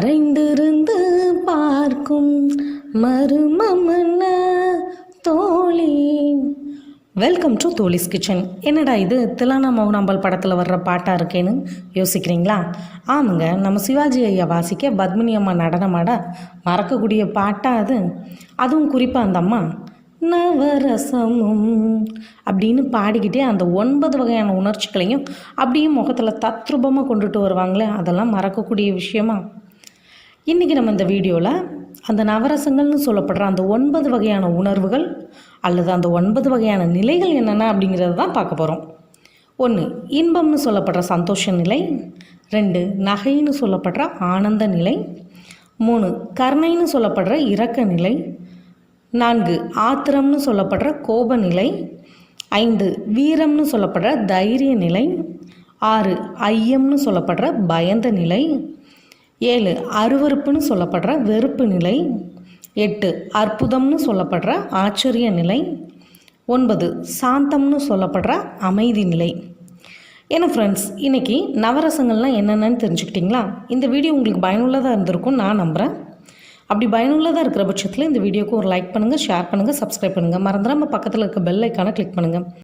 மறைந்திருந்து பார்க்கும் மருமமன தோழி. வெல்கம் டு தோழிஸ் கிச்சன் என்னடா இது? திலானா மௌனாம்பல் படத்தில் வர்ற பாட்டாக இருக்கேன்னு யோசிக்கிறீங்களா? ஆமாங்க நம்ம சிவாஜி ஐயா வாசிக்க பத்மினி அம்மா நடனமாட மறக்கக்கூடிய பாட்டாக அது. அதுவும் குறிப்பாக அந்த அம்மா நவரசமும் அப்படின்னு பாடிக்கிட்டே அந்த ஒன்பது வகையான உணர்ச்சிகளையும் அப்படியே முகத்தில் தத்ரூபமாக கொண்டுட்டு வருவாங்களே அதெல்லாம் மறக்கக்கூடிய விஷயமா? இன்றைக்கி நம்ம இந்த வீடியோவில் அந்த நவரசங்கள்னு சொல்லப்படுற அந்த ஒன்பது வகையான உணர்வுகள் அல்லது அந்த ஒன்பது வகையான நிலைகள் என்னென்ன அப்படிங்கிறத தான் பார்க்க போகிறோம் ஒன்று இன்பம்னு சொல்லப்படுற சந்தோஷ நிலை. ரெண்டு நகைன்னு சொல்லப்படுற ஆனந்த நிலை. மூணு கருணைன்னு சொல்லப்படுற இரக்க நிலை. நான்கு ஆத்திரம்னு சொல்லப்படுற கோப நிலை. ஐந்து வீரம்னு சொல்லப்படுற தைரிய நிலை. ஆறு ஐயம்னு சொல்லப்படுற பயந்த நிலை. ஏழு அருவருப்புன்னு சொல்லப்படுற வெறுப்பு நிலை. எட்டு அற்புதம்னு சொல்லப்படுற ஆச்சரிய நிலை. ஒன்பது சாந்தம்னு சொல்லப்படுற அமைதி நிலை. ஏன்னா ஃப்ரெண்ட்ஸ் இன்றைக்கி நவரசங்கள்லாம் என்னென்னு தெரிஞ்சுக்கிட்டிங்களா? இந்த வீடியோ உங்களுக்கு பயனுள்ளதாக இருந்திருக்கும் நான் நம்புகிறேன் அப்படி பயனுள்ளதாக இருக்கிற பட்சத்தில் இந்த வீடியோக்கு ஒரு லைக் பண்ணுங்கள் ஷேர் பண்ணுங்கள் சப்ஸ்கிரைப் பண்ணுங்கள் மறந்துடாமல் பக்கத்தில் இருக்க பெல் ஐக்கானை கிளிக் பண்ணுங்கள்